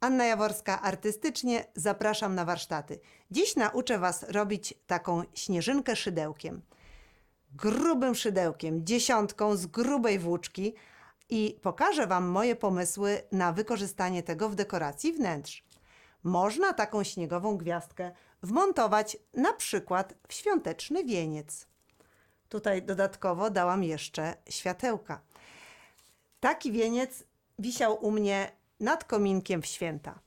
Anna Jaworska artystycznie zapraszam na warsztaty. Dziś nauczę Was robić taką śnieżynkę szydełkiem. Grubym szydełkiem, dziesiątką z grubej włóczki i pokażę Wam moje pomysły na wykorzystanie tego w dekoracji wnętrz. Można taką śniegową gwiazdkę wmontować na przykład w świąteczny wieniec. Tutaj dodatkowo dałam jeszcze światełka. Taki wieniec wisiał u mnie nad kominkiem w święta.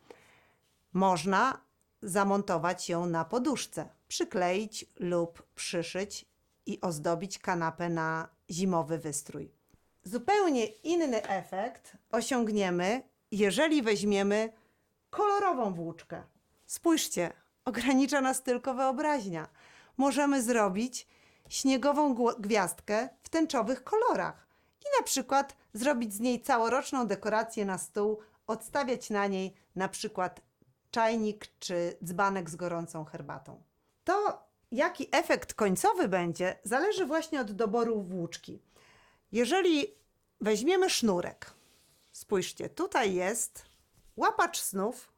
Można zamontować ją na poduszce, przykleić lub przyszyć i ozdobić kanapę na zimowy wystrój. Zupełnie inny efekt osiągniemy, jeżeli weźmiemy kolorową włóczkę. Spójrzcie, ogranicza nas tylko wyobraźnia. Możemy zrobić śniegową gwiazdkę w tęczowych kolorach i na przykład zrobić z niej całoroczną dekorację na stół, odstawiać na niej na przykład czajnik czy dzbanek z gorącą herbatą. To, jaki efekt końcowy będzie, zależy właśnie od doboru włóczki. Jeżeli weźmiemy sznurek, spójrzcie, tutaj jest łapacz snów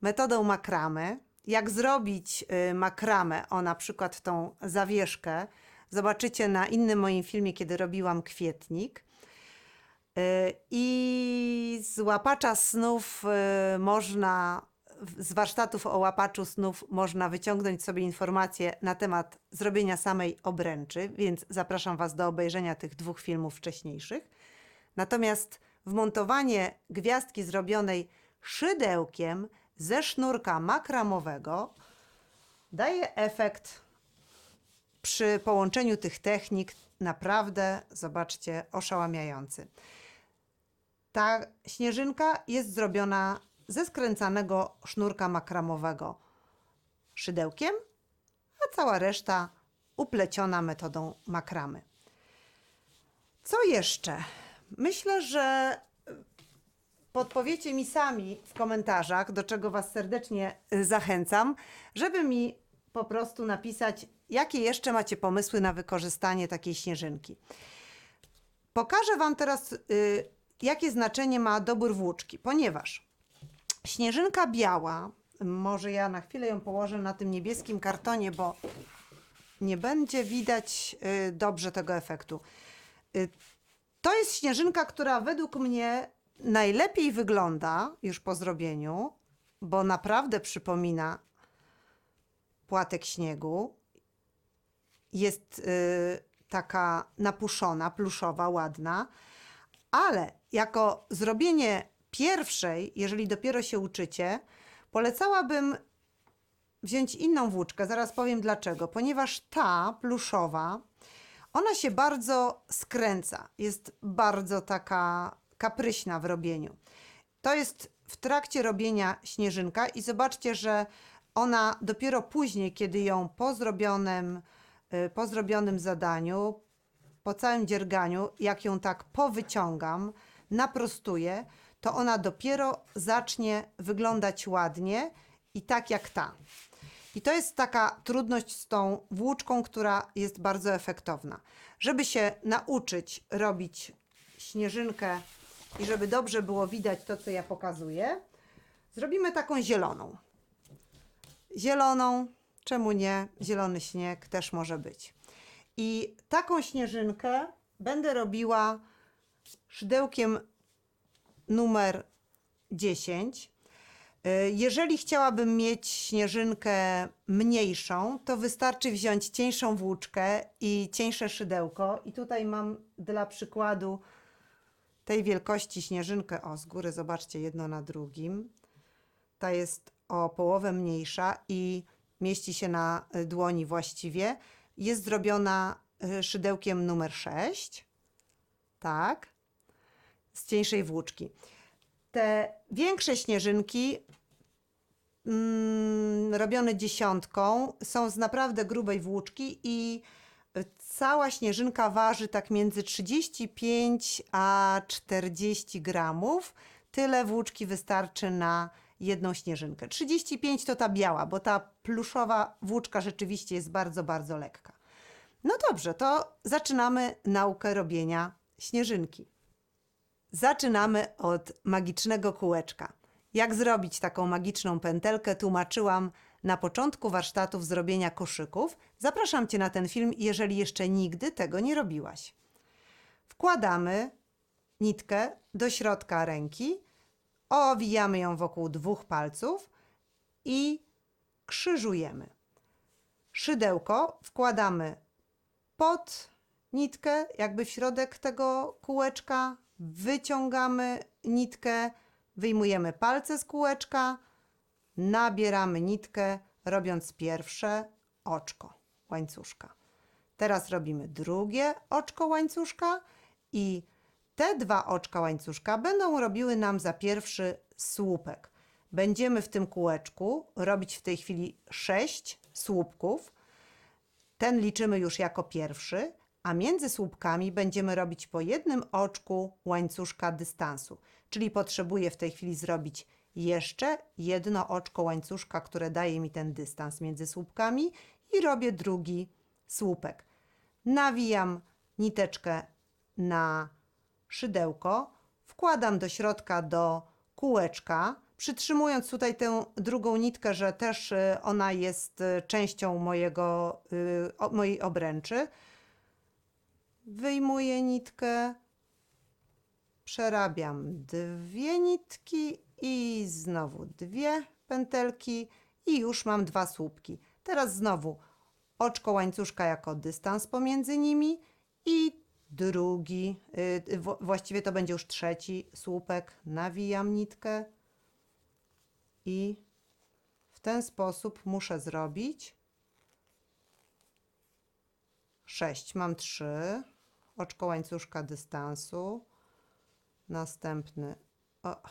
metodą makramy. Jak zrobić y, makramę, o na przykład tą zawieszkę, zobaczycie na innym moim filmie, kiedy robiłam kwietnik. Y, I z łapacza snów y, można, z warsztatów o łapaczu snów można wyciągnąć sobie informacje na temat zrobienia samej obręczy, więc zapraszam Was do obejrzenia tych dwóch filmów wcześniejszych. Natomiast wmontowanie gwiazdki zrobionej szydełkiem ze sznurka makramowego daje efekt przy połączeniu tych technik naprawdę, zobaczcie, oszałamiający. Ta śnieżynka jest zrobiona ze skręcanego sznurka makramowego szydełkiem, a cała reszta upleciona metodą makramy. Co jeszcze? Myślę, że podpowiecie mi sami w komentarzach, do czego Was serdecznie zachęcam, żeby mi po prostu napisać, jakie jeszcze macie pomysły na wykorzystanie takiej śnieżynki. Pokażę Wam teraz, y, jakie znaczenie ma dobór włóczki, ponieważ śnieżynka biała, może ja na chwilę ją położę na tym niebieskim kartonie, bo nie będzie widać y, dobrze tego efektu. Y, to jest śnieżynka, która według mnie najlepiej wygląda już po zrobieniu, bo naprawdę przypomina płatek śniegu. Jest y, taka napuszona, pluszowa, ładna, ale jako zrobienie pierwszej, jeżeli dopiero się uczycie, polecałabym wziąć inną włóczkę. Zaraz powiem dlaczego. Ponieważ ta pluszowa, ona się bardzo skręca. Jest bardzo taka kapryśna w robieniu. To jest w trakcie robienia śnieżynka i zobaczcie, że ona dopiero później, kiedy ją po zrobionym, po zrobionym zadaniu, po całym dzierganiu, jak ją tak powyciągam, naprostuję, to ona dopiero zacznie wyglądać ładnie i tak jak ta. I to jest taka trudność z tą włóczką, która jest bardzo efektowna. Żeby się nauczyć robić śnieżynkę i żeby dobrze było widać to, co ja pokazuję, zrobimy taką zieloną. Zieloną, czemu nie? Zielony śnieg też może być. I taką śnieżynkę będę robiła szydełkiem numer 10. Y, Jeżeli chciałabym mieć śnieżynkę mniejszą, to wystarczy wziąć cieńszą włóczkę i cieńsze szydełko. I tutaj mam dla przykładu tej wielkości śnieżynkę. O, z góry zobaczcie jedno na drugim. Ta jest o połowę mniejsza i mieści się na y, dłoni właściwie. Jest zrobiona y, szydełkiem numer 6. Tak. Z cieńszej włóczki. Te większe śnieżynki mm, robione dziesiątką są z naprawdę grubej włóczki i y, cała śnieżynka waży tak między 35 a 40 gramów. Tyle włóczki wystarczy na jedną śnieżynkę. 35 to ta biała, bo ta pluszowa włóczka rzeczywiście jest bardzo, bardzo lekka. No dobrze, to zaczynamy naukę robienia śnieżynki. Zaczynamy od magicznego kółeczka. Jak zrobić taką magiczną pętelkę, tłumaczyłam na początku warsztatów zrobienia koszyków. Zapraszam Cię na ten film, jeżeli jeszcze nigdy tego nie robiłaś. Wkładamy nitkę do środka ręki, owijamy ją wokół dwóch palców i krzyżujemy. Szydełko wkładamy pod nitkę, jakby w środek tego kółeczka, wyciągamy nitkę, wyjmujemy palce z kółeczka, nabieramy nitkę, robiąc pierwsze oczko łańcuszka. Teraz robimy drugie oczko łańcuszka i te dwa oczka łańcuszka będą robiły nam za pierwszy słupek. Będziemy w tym kółeczku robić w tej chwili sześć słupków. Ten liczymy już jako pierwszy, a między słupkami będziemy robić po jednym oczku łańcuszka dystansu. Czyli potrzebuję w tej chwili zrobić jeszcze jedno oczko łańcuszka, które daje mi ten dystans między słupkami i robię drugi słupek. Nawijam niteczkę na szydełko, wkładam do środka do kółeczka, przytrzymując tutaj tę drugą nitkę, że też y, ona jest y, częścią mojego, y, mojej obręczy. Wyjmuję nitkę, przerabiam dwie nitki i znowu dwie pętelki i już mam dwa słupki. Teraz znowu oczko łańcuszka jako dystans pomiędzy nimi i drugi, y, właściwie to będzie już trzeci słupek. Nawijam nitkę i w ten sposób muszę zrobić sześć. Mam trzy, oczko łańcuszka dystansu, następny, o,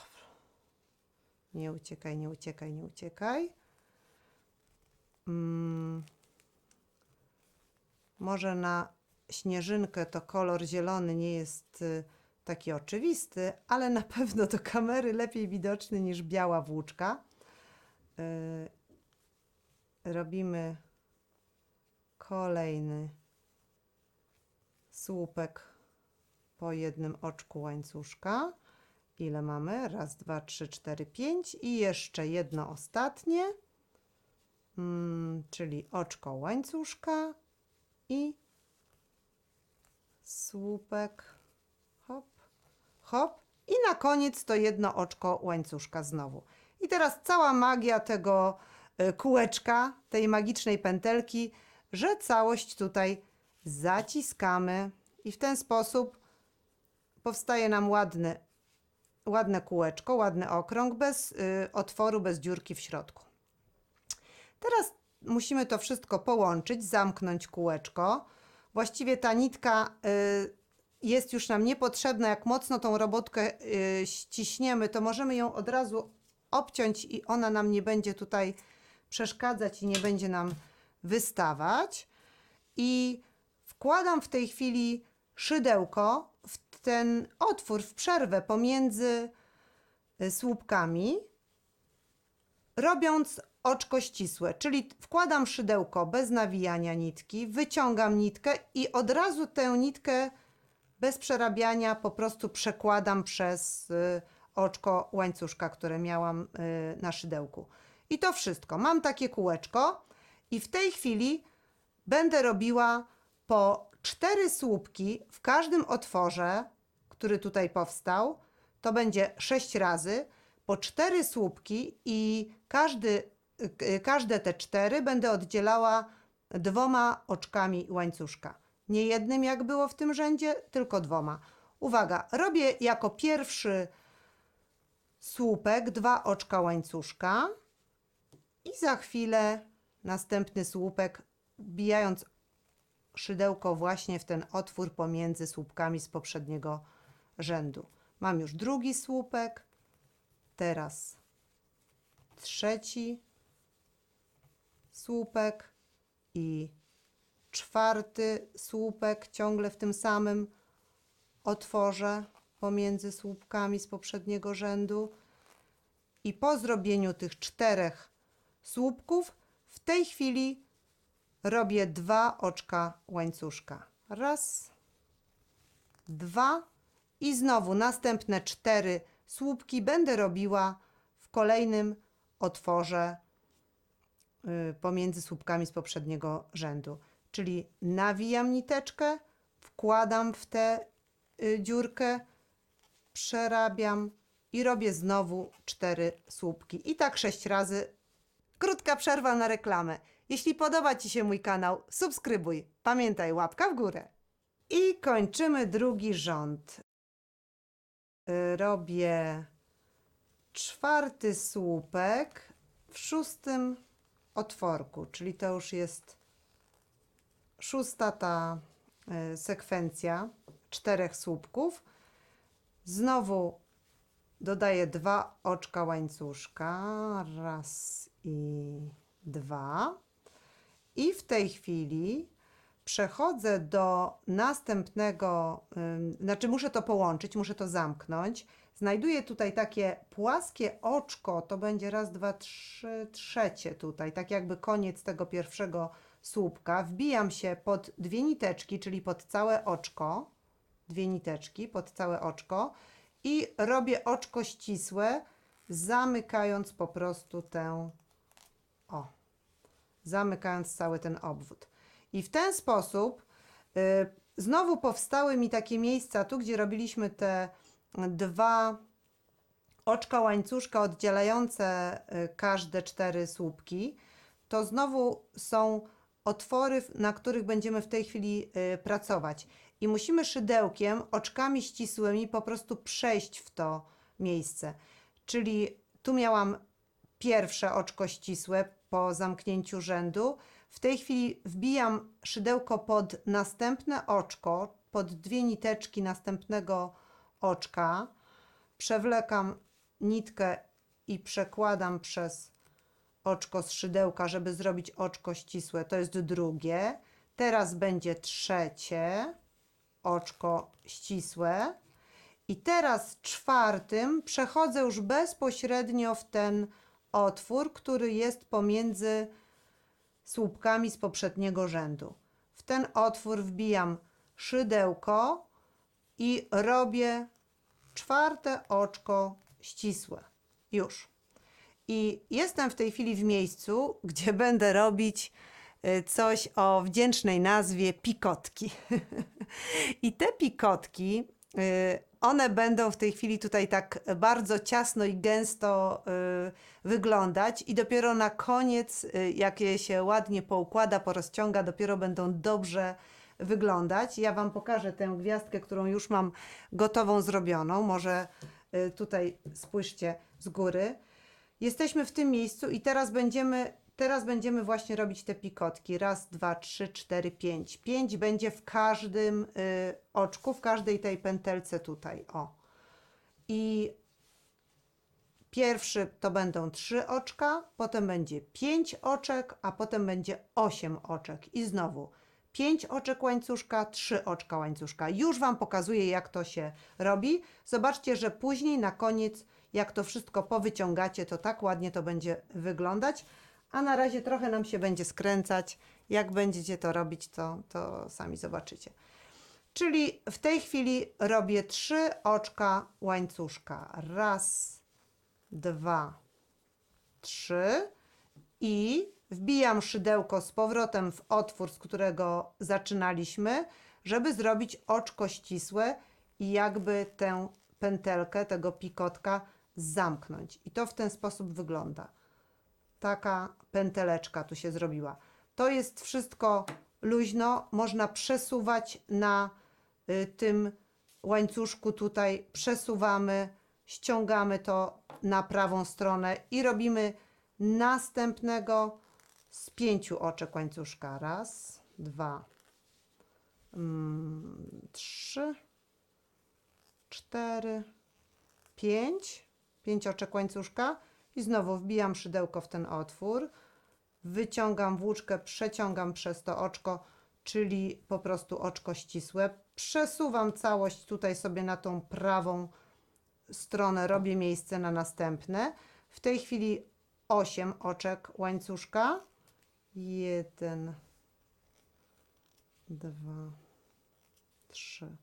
nie uciekaj, nie uciekaj, nie uciekaj. Mm, może na śnieżynkę to kolor zielony nie jest y, taki oczywisty, ale na pewno do kamery lepiej widoczny niż biała włóczka. Y, robimy kolejny słupek po jednym oczku łańcuszka. Ile mamy? Raz, dwa, trzy, cztery, pięć i jeszcze jedno ostatnie, mm, czyli oczko łańcuszka i słupek, hop, hop i na koniec to jedno oczko łańcuszka znowu. I teraz cała magia tego y, kółeczka, tej magicznej pętelki, że całość tutaj zaciskamy i w ten sposób powstaje nam ładny, ładne kółeczko, ładny okrąg bez y, otworu, bez dziurki w środku. Teraz musimy to wszystko połączyć, zamknąć kółeczko. Właściwie ta nitka y, jest już nam niepotrzebna. Jak mocno tą robotkę y, ściśniemy, to możemy ją od razu obciąć i ona nam nie będzie tutaj przeszkadzać i nie będzie nam wystawać. I wkładam w tej chwili szydełko w ten otwór, w przerwę pomiędzy y, słupkami robiąc oczko ścisłe, czyli wkładam szydełko bez nawijania nitki, wyciągam nitkę i od razu tę nitkę bez przerabiania po prostu przekładam przez y, oczko łańcuszka, które miałam y, na szydełku. I to wszystko. Mam takie kółeczko i w tej chwili będę robiła po cztery słupki w każdym otworze, który tutaj powstał. To będzie sześć razy po cztery słupki i każdy, każde te cztery będę oddzielała dwoma oczkami łańcuszka. Nie jednym, jak było w tym rzędzie, tylko dwoma. Uwaga, robię jako pierwszy słupek dwa oczka łańcuszka i za chwilę następny słupek, wbijając szydełko właśnie w ten otwór pomiędzy słupkami z poprzedniego rzędu. Mam już drugi słupek, teraz trzeci słupek i czwarty słupek, ciągle w tym samym otworze pomiędzy słupkami z poprzedniego rzędu. I po zrobieniu tych czterech słupków, w tej chwili robię dwa oczka łańcuszka. Raz, dwa i znowu następne cztery słupki będę robiła w kolejnym otworze pomiędzy słupkami z poprzedniego rzędu. Czyli nawijam niteczkę, wkładam w tę y, dziurkę, przerabiam i robię znowu cztery słupki. I tak sześć razy. Krótka przerwa na reklamę. Jeśli podoba Ci się mój kanał, subskrybuj. Pamiętaj, łapka w górę. I kończymy drugi rząd. Y, Robię czwarty słupek w szóstym otworku, czyli to już jest szósta ta y, sekwencja czterech słupków. Znowu dodaję dwa oczka łańcuszka. Raz i dwa. I w tej chwili przechodzę do następnego, znaczy muszę to połączyć, muszę to zamknąć. Znajduję tutaj takie płaskie oczko, to będzie raz, dwa, trzy, trzecie tutaj, tak jakby koniec tego pierwszego słupka. Wbijam się pod dwie niteczki, czyli pod całe oczko, dwie niteczki pod całe oczko i robię oczko ścisłe, zamykając po prostu tę, o, zamykając cały ten obwód. I w ten sposób y, znowu powstały mi takie miejsca tu, gdzie robiliśmy te dwa oczka łańcuszka oddzielające y, każde cztery słupki. To znowu są otwory, na których będziemy w tej chwili y, pracować. I musimy szydełkiem, oczkami ścisłymi po prostu przejść w to miejsce. Czyli tu miałam pierwsze oczko ścisłe po zamknięciu rzędu. W tej chwili wbijam szydełko pod następne oczko, pod dwie niteczki następnego oczka. Przewlekam nitkę i przekładam przez oczko z szydełka, żeby zrobić oczko ścisłe. To jest drugie. Teraz będzie trzecie oczko ścisłe. I teraz czwartym przechodzę już bezpośrednio w ten otwór, który jest pomiędzy słupkami z poprzedniego rzędu. W ten otwór wbijam szydełko i robię czwarte oczko ścisłe. Już. I jestem w tej chwili w miejscu, gdzie będę robić y, coś o wdzięcznej nazwie pikotki. I te pikotki, one będą w tej chwili tutaj tak bardzo ciasno i gęsto y, wyglądać, i dopiero na koniec, y, jak je się ładnie poukłada, porozciąga, dopiero będą dobrze wyglądać. Ja Wam pokażę tę gwiazdkę, którą już mam gotową, zrobioną. Może y, tutaj spójrzcie z góry. Jesteśmy w tym miejscu i teraz będziemy, teraz będziemy właśnie robić te pikotki. Raz, dwa, trzy, cztery, pięć. Pięć będzie w każdym y, oczku, w każdej tej pętelce tutaj. O. I pierwszy to będą trzy oczka, potem będzie pięć oczek, a potem będzie osiem oczek. I znowu pięć oczek łańcuszka, trzy oczka łańcuszka. Już Wam pokazuję, jak to się robi. Zobaczcie, że później na koniec, jak to wszystko powyciągacie, to tak ładnie to będzie wyglądać. A na razie trochę nam się będzie skręcać. Jak będziecie to robić, to, to sami zobaczycie. Czyli w tej chwili robię trzy oczka łańcuszka. Raz, dwa, trzy i wbijam szydełko z powrotem w otwór, z którego zaczynaliśmy, żeby zrobić oczko ścisłe i jakby tę pętelkę, tego pikotka zamknąć. I to w ten sposób wygląda. Taka pęteleczka tu się zrobiła. To jest wszystko luźno, można przesuwać na y, tym łańcuszku tutaj, przesuwamy, ściągamy to na prawą stronę i robimy następnego z pięciu oczek łańcuszka. Raz, dwa, mm, trzy, cztery, pięć. Pięć oczek łańcuszka i znowu wbijam szydełko w ten otwór, wyciągam włóczkę, przeciągam przez to oczko, czyli po prostu oczko ścisłe. Przesuwam całość tutaj sobie na tą prawą stronę, robię miejsce na następne. W tej chwili 8 oczek łańcuszka. 1, 2, 3,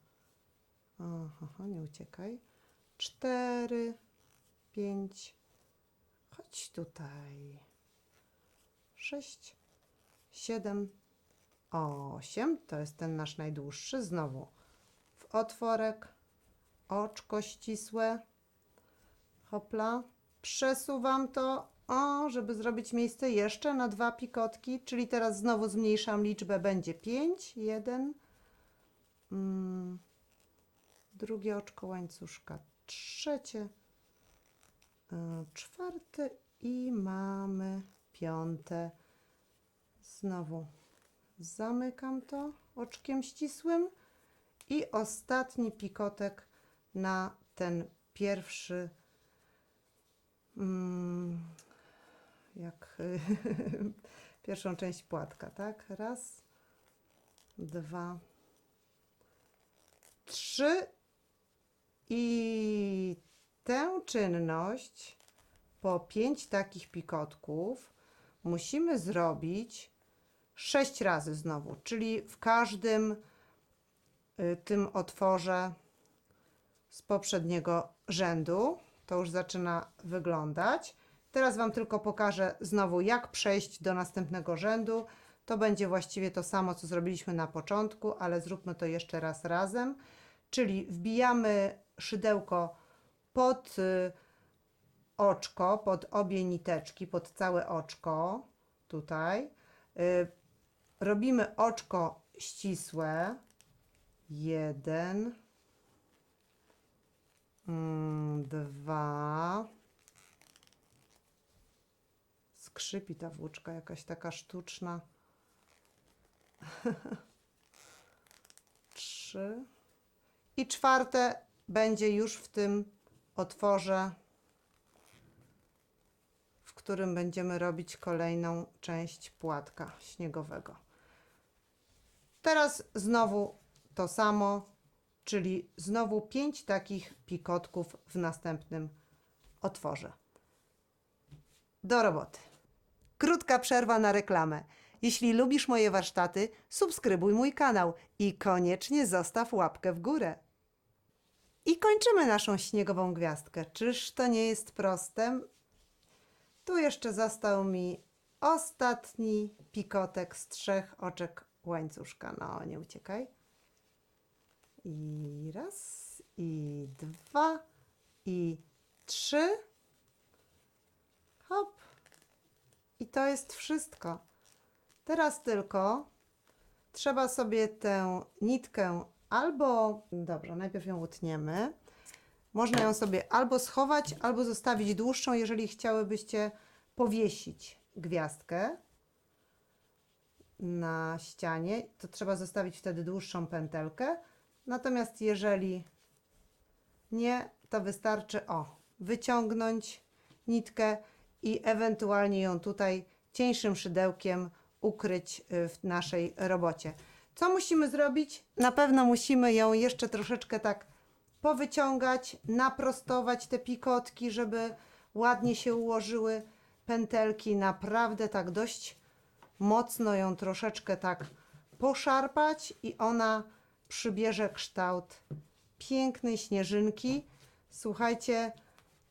aha, nie uciekaj, 4, 5, Chodź tutaj. Sześć, siedem, osiem. To jest ten nasz najdłuższy. Znowu w otworek, oczko ścisłe. Hopla. Przesuwam to, o, żeby zrobić miejsce jeszcze na dwa pikotki, czyli teraz znowu zmniejszam liczbę. Będzie 5, 1, mm, drugie oczko łańcuszka, trzecie, czwarte i mamy piąte. Znowu zamykam to oczkiem ścisłym i ostatni pikotek na ten pierwszy mm, jak pierwszą część płatka, tak? Raz, dwa, trzy i tę czynność po pięć takich pikotków musimy zrobić sześć razy znowu, czyli w każdym y, tym otworze z poprzedniego rzędu. To już zaczyna wyglądać. Teraz Wam tylko pokażę znowu, jak przejść do następnego rzędu. To będzie właściwie to samo, co zrobiliśmy na początku, ale zróbmy to jeszcze raz razem. Czyli wbijamy szydełko pod y, oczko, pod obie niteczki, pod całe oczko, tutaj. Y, Robimy oczko ścisłe. Jeden, mm, dwa. Skrzypi ta włóczka, jakaś taka sztuczna. Trzy. I czwarte będzie już w tym otworze, w którym będziemy robić kolejną część płatka śniegowego. Teraz znowu to samo, czyli znowu pięć takich pikotków w następnym otworze. Do roboty. Krótka przerwa na reklamę. Jeśli lubisz moje warsztaty, subskrybuj mój kanał i koniecznie zostaw łapkę w górę. I kończymy naszą śniegową gwiazdkę. Czyż to nie jest proste? Tu jeszcze został mi ostatni pikotek z trzech oczek łańcuszka. No, nie uciekaj. I raz, i dwa, i trzy. Hop. I to jest wszystko. Teraz tylko trzeba sobie tę nitkę albo, dobrze, najpierw ją utniemy. Można ją sobie albo schować, albo zostawić dłuższą, jeżeli chciałybyście powiesić gwiazdkę na ścianie, to trzeba zostawić wtedy dłuższą pętelkę. Natomiast jeżeli nie, to wystarczy o, wyciągnąć nitkę i ewentualnie ją tutaj cieńszym szydełkiem ukryć y, w naszej robocie. Co musimy zrobić? Na pewno musimy ją jeszcze troszeczkę tak powyciągać, naprostować te pikotki, żeby ładnie się ułożyły pętelki. Naprawdę tak dość mocno ją troszeczkę tak poszarpać i ona przybierze kształt pięknej śnieżynki. Słuchajcie,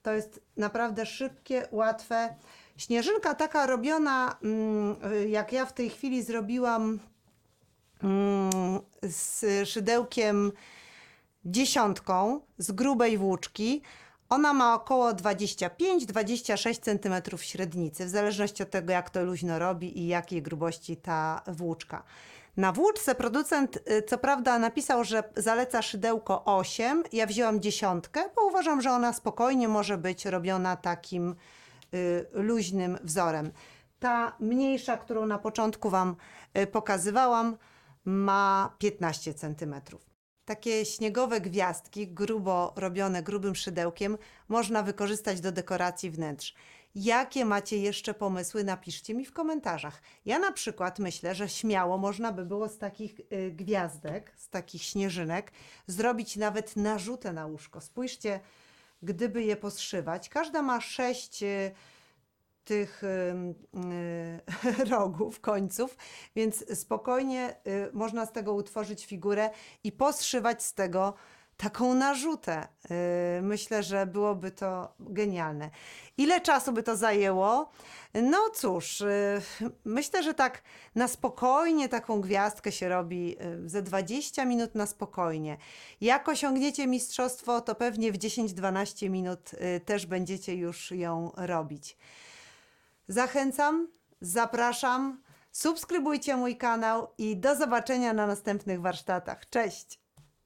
to jest naprawdę szybkie, łatwe. Śnieżynka taka robiona, mm, jak ja w tej chwili zrobiłam z szydełkiem dziesiątką z grubej włóczki. Ona ma około 25-26 cm średnicy, w zależności od tego, jak to luźno robi i jakiej grubości ta włóczka. Na włóczce producent y, co prawda napisał, że zaleca szydełko 8, ja wzięłam dziesiątkę, bo uważam, że ona spokojnie może być robiona takim y, luźnym wzorem. Ta mniejsza, którą na początku Wam y, pokazywałam, ma 15 cm. Takie śniegowe gwiazdki, grubo robione grubym szydełkiem, można wykorzystać do dekoracji wnętrz. Jakie macie jeszcze pomysły? Napiszcie mi w komentarzach. Ja na przykład myślę, że śmiało można by było z takich y, gwiazdek, z takich śnieżynek, zrobić nawet narzutę na łóżko. Spójrzcie, gdyby je poszywać. Każda ma sześć y, tych y, y, rogów, końców, więc spokojnie y, można z tego utworzyć figurę i poszywać z tego taką narzutę. Yy, Myślę, że byłoby to genialne. Ile czasu by to zajęło? No cóż, yy, myślę, że tak na spokojnie taką gwiazdkę się robi ze 20 minut na spokojnie. Jak osiągniecie mistrzostwo, to pewnie w 10-12 minut też będziecie już ją robić. Zachęcam, zapraszam, subskrybujcie mój kanał i do zobaczenia na następnych warsztatach. Cześć!